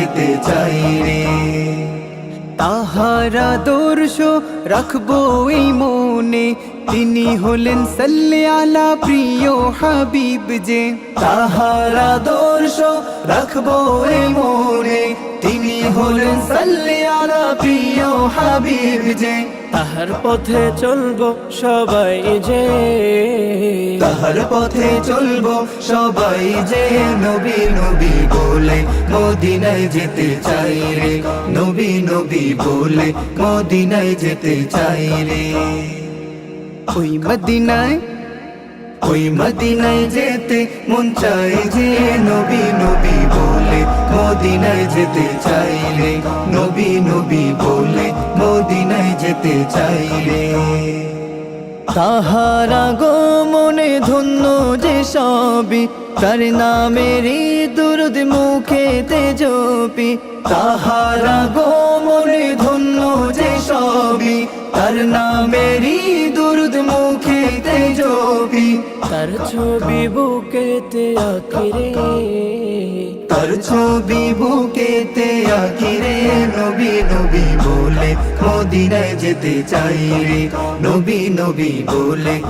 যেতে চাই রে। তাহার আদর্শ রাখব এই মনে। তিনি হলেন সাল্লে প্রিয় হাবিব যে। তাহারা আদর্শ রাখব এই মনে। তিনি হলেন সাল্লে প্রিয় হাবিব যে। তাহার পথে চলবো সবাই যে। তাহার পথে চলবো সবাই যে। নবী নবী বলে মদিনায় যেতে চাই রে। নবী নবী বলে মদিনায় যেতে চাই রে। ওই মদিনায় ওই মদিনায় যেতে মন চাই যে নবী নবী মদিনায় যেতে চাইলে, নবী নবী বলে মদিনায় যেতে চাইলে। তাহারা গো মনে ধন্য যে সবই, তার নামেরই দুরুদ মুখেতে জপি তাহারা গো মনে ধন্য যে সবই, তার নামেরই দুরুদ মুখেতে জপি তার ছবি বুকেতে আখিরে তার ছবি বুকেতে আখিরে নবী নবী বলে মদিনায় যেতে চাই রে। নবী নবী বলে।